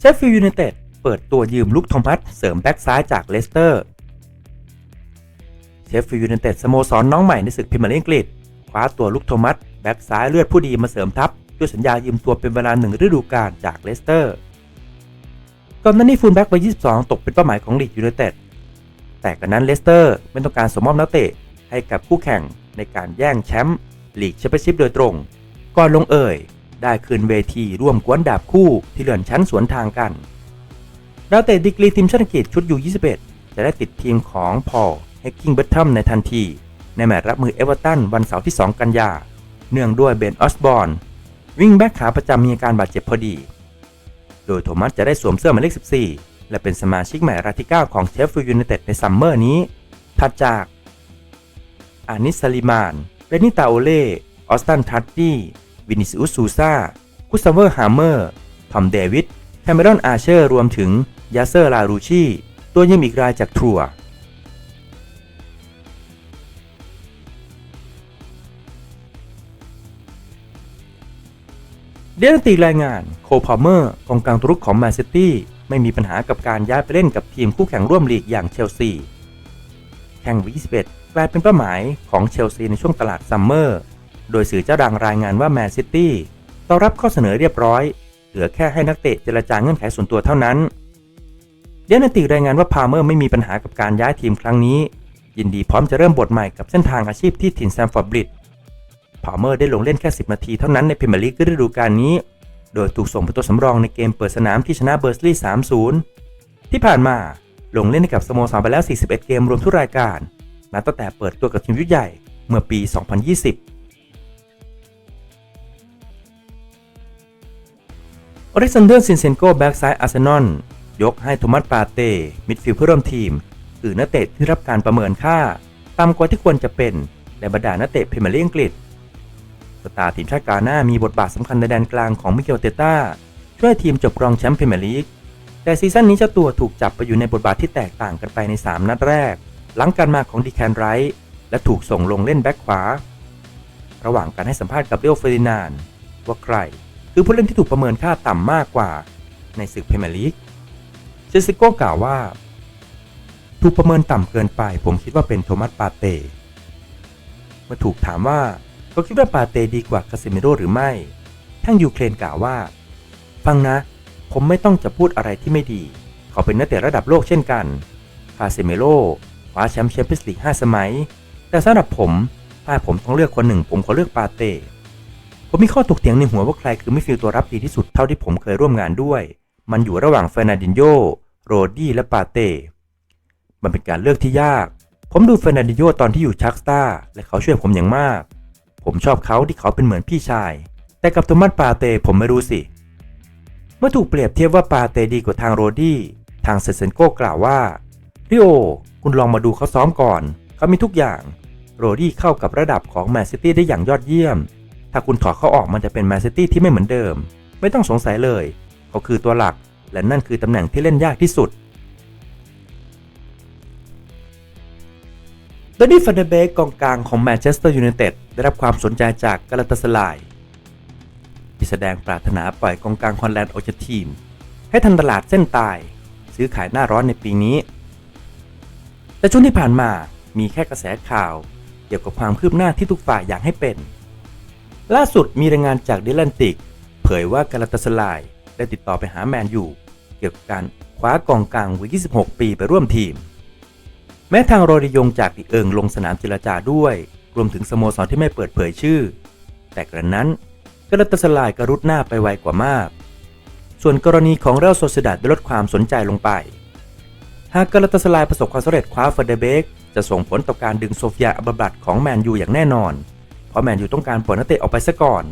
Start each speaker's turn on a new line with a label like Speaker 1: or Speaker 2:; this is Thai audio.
Speaker 1: เชฟฟิลด์ยูไนเต็ดเปิดตัวยืมลุกโทมัสเสริมแบ็กซ้ายจากเลสเตอร์ เชฟฟิลด์ยูไนเต็ดสโมสรน้องใหม่ในศึกพรีเมียร์ลีกอังกฤษคว้าตัวลุกโทมัสแบ็กซ้ายเลือดผู้ดีมาเสริมทัพด้วยสัญญายืมตัวเป็นเวลาหนึ่งฤดูกาลจากเลสเตอร์ก่อนหน้านี้ฟูลแบ็กวัย22 ตกเป็นเป้าหมายของลีดยูไนเต็ด แต่กันนั้นเลสเตอร์ไม่ต้องการสมมอบนักเตะให้กับคู่แข่งในการแย่งแชมป์ลีกแชมเปี้ยนชิพโดยตรง ก่อนลงเอ่ย ได้คืนเวทีร่วมกวนดาบคู่ที่เลื่อนชั้นสวนทางกันดาวเตะดีกรีทีมชาติอังกฤษชุดยู21จะได้ติดทีมของพอลแฮกกิ้งเบททัมในทันที ในแมตช์รับมือเอเวอร์ตันวันเสาร์ที่ 2 กันยา เนื่องด้วยเบนออสบอร์นวิ่งแบ็คขาประจำมีอาการบาดเจ็บพอดี โดยโทมัสจะได้สวมเสื้อหมายเลข 14 และเป็นสมาชิกใหม่รายที่ 9 ของเชฟฟิลด์ยูไนเต็ดในซัมเมอร์นี้ ถัดจากอานิสซาลิมานเรนิตาโอเล่ออสตันทัตตี้ วินิซิอุสซูซาคุสเวอร์ฮาร์เมอร์ ทอมเดวิด แคมเมรอนอาร์เชอร์ รวมถึงยาเซอร์ลารูชีตัวยิมอีกรายจากทัวร์เดนตีรายงานโคพาเมอร์กองกลางตัวรุกของแมนซิตี้ไม่มีปัญหากับการย้ายไปเล่นกับทีมคู่แข่งร่วมลีกอย่างเชลซี แข่งวี21กลายเป็นเป้าหมายของเชลซีในช่วงตลาดซัมเมอร์ โดยสื่อเจ้าดังรายงานว่าแมนซิตี้ต้อนรับข้อเสนอเรียบร้อย เหลือแค่ให้นักเตะเจรจาเงื่อนไขส่วนตัวเท่านั้น เดนติรายงานว่าพาเมอร์ไม่มีปัญหากับการย้ายทีมครั้งนี้ ยินดีพร้อมจะเริ่มบทใหม่กับเส้นทางอาชีพที่ถิ่นแซมฟอร์ดบริดพาเมอร์ได้ลงเล่นแค่ 10 นาทีเท่านั้นในพรีเมียร์ลีกฤดูกาลนี้ โดยถูกส่งเป็นตัวสำรองในเกมเปิดสนามที่ชนะเบอร์สลีย์3-0 ที่ผ่านมาลงเล่นให้กับสโมสรไปแล้ว 41 เกมรวมทุกรายการ นับตั้งแต่เปิดตัวกับทีมยุทธใหญ่เมื่อปี 2020 อเล็กซานเดอร์ซินเซนโกแบ็กซ้ายอาร์เซนอลยกให้โทมัสปาเต้มิดฟิลด์เพื่อร่วมทีม คือนักเตะที่รับการประเมินค่าต่ำกว่าที่ควรจะเป็นในบรรดานักเตะพรีเมียร์ลีกอังกฤษสตาร์ทีมชาติกาหน้ามีบทบาทสำคัญในแดนกลางของมิเกลเตต้าช่วยทีมจบรองแชมป์พรีเมียร์ลีกแต่ซีซั่นนี้เจ้าตัวถูกจับไปอยู่ในบทบาทที่แตกต่างกันไปใน 3 นัดแรก หลังการมาของดีแคนไรท์และถูกส่งลงเล่นแบ็คขวา ระหว่างการให้สัมภาษณ์กับเรียวเฟอร์ดินานด์ว่าใคร คือผู้เล่นที่ถูกประเมินค่าต่ำมากกว่าในศึกพรีเมียร์ลีกเจสซิโก้กล่าวว่า ถูกประเมินต่ำเกินไป ผมคิดว่าเป็นโทมัสปาเต้เมื่อถูกถามว่าเขาคิดว่าปาเต้ดีกว่าคาซิเมโรหรือไม่ทั้งยูเครนกล่าวว่า ฟังนะ ผมไม่ต้องจะพูดอะไรที่ไม่ดี เขาเป็นนักเตะระดับโลกเช่นกันคาซิเมโรคว้าแชมป์แชมเปี้ยนส์ลีก5สมัย แต่สำหรับผมถ้าผมต้องเลือกคนหนึ่ง ผมขอเลือกปาเต้ ผมมีข้อถกเถียงในหัวว่าใครคือมิดฟิลด์ตัวรับดีที่สุดเท่าที่ผมเคยร่วมงานด้วย มันอยู่ระหว่างเฟอร์นันดินโญโรดี้และปาเต้ มันเป็นการเลือกที่ยาก ผมดูเฟอร์นันดินโญตอนที่อยู่ชักสตาและเขาช่วยผมอย่างมาก ผมชอบเขาที่เขาเป็นเหมือนพี่ชาย แต่กับโทมัสปาเต้ผมไม่รู้สิ เมื่อถูกเปรียบเทียบว่าปาเต้ดีกว่าทางโรดี้ทางเซเซนโกกล่าวว่าริโอคุณลองมาดูเขาซ้อมก่อน เขามีทุกอย่าง โรดี้เข้ากับระดับของแมนซิตี้ได้อย่างยอดเยี่ยม ถ้าคุณถอดเขาออกมันจะเป็นแมนซิตี้ที่ไม่เหมือนเดิม ไม่ต้องสงสัยเลยเขาคือตัวหลัก และนั่นคือตำแหน่งที่เล่นยากที่สุดดนนี่ฟันเดเบกกองกลางของแมนเชสเตอร์ยูไนเต็ดได้รับความสนใจจากกาลาตาสลายที่แสดงปรารถนาปล่อยกองกลางฮอลแลนด์ออกจากทีม ให้ทันตลาดเส้นตาย ซื้อขายหน้าร้อนในปีนี้ แต่ช่วงที่ผ่านมามีแค่กระแสข่าว เกี่ยวกับความคืบหน้าที่ทุกฝ่ายอยากให้เป็น ล่าสุดมีรายงานจากดิลันติก เผยว่ากาลาตาสลายได้ติดต่อไปหาแมนยูเกี่ยวกับการคว้ากองกลางวัย 26 ปีไปร่วมทีม แม้ทางโรดิยงจากดิเอิงลงสนามเจรจาด้วย รวมถึงสโมสรที่ไม่เปิดเผยชื่อ แต่กระนั้นกาลาตาสลายกระรุดหน้าไปไวกว่ามาก ส่วนกรณีของเรอัลโซเซดัดได้ลดความสนใจลงไป หากกาลาตาสลายประสบความสำเร็จคว้าเฟอร์เดเบกจะส่งผลต่อการดึงโซฟียอับบัตของแมนยูอย่างแน่นอน เพราแมนยูต้องการปล่อยนักเตะออกไปซะก่อน